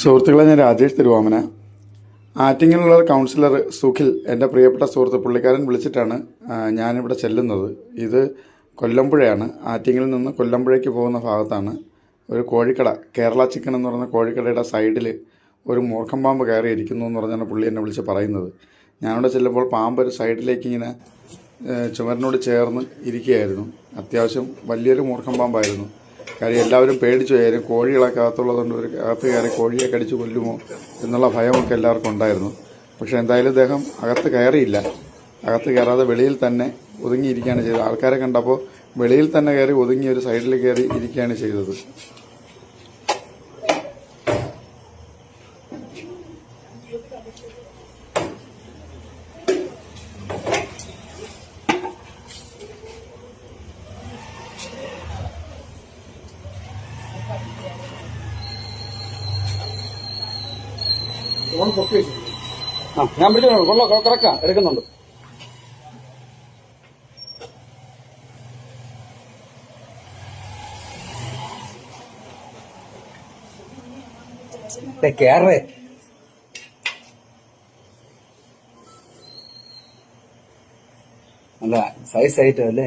സുഹൃത്തുക്കളെ ഞാൻ രാജേഷ് തിരുവാമന. ആറ്റിങ്ങിലുള്ള കൗൺസിലർ സുഖിൽ എന്റെ പ്രിയപ്പെട്ട സുഹൃത്ത് പുള്ളിക്കാരൻ വിളിച്ചിട്ടാണ് ഞാനിവിടെ ചെല്ലുന്നത്. ഇത് കൊല്ലമ്പുഴയാണ്. ആറ്റിങ്ങിൽ നിന്ന് കൊല്ലമ്പുഴയ്ക്ക് പോകുന്ന ഭാഗത്താണ്. ഒരു കോഴിക്കട കേരള ചിക്കൻ എന്ന് പറയുന്ന കോഴിക്കടയുടെ സൈഡിൽ ഒരു മൂർഖം പാമ്പ് കയറിയിരിക്കുന്നു എന്ന് പറഞ്ഞാണ് പുള്ളി എന്നെ വിളിച്ച് പറയുന്നത്. ഞാനിവിടെ ചെല്ലുമ്പോൾ പാമ്പ് ഒരു സൈഡിലേക്ക് ഇങ്ങനെ ചുമരിനോട് ചേർന്ന് ഇരിക്കുകയായിരുന്നു. അത്യാവശ്യം വലിയൊരു മൂർഖം പാമ്പായിരുന്നു. കാര്യം എല്ലാവരും പേടിച്ചു പോയാലും കോഴികളൊക്കെ അകത്തുള്ളതുകൊണ്ട് ഒരു അകത്ത് കയറി കോഴിയെ കടിച്ചു കൊല്ലുമോ എന്നുള്ള ഭയമൊക്കെ എല്ലാവർക്കും ഉണ്ടായിരുന്നു. പക്ഷേ എന്തായാലും അദ്ദേഹം അകത്ത് കയറിയില്ല. അകത്ത് കയറാതെ വെളിയിൽ തന്നെ ഒതുങ്ങിയിരിക്കുകയാണ് ചെയ്തത്. ആൾക്കാരെ കണ്ടപ്പോൾ വെളിയിൽ തന്നെ കയറി ഒതുങ്ങി ഒരു സൈഡിൽ കയറി ഇരിക്കുകയാണ് ചെയ്തത്. ഞാൻ പിടിച്ചു കൊള്ളോ കിടക്കാം. എടുക്കുന്നുണ്ട്. കേറേ. അല്ല സൈസ് ആയിട്ടോ അല്ലേ?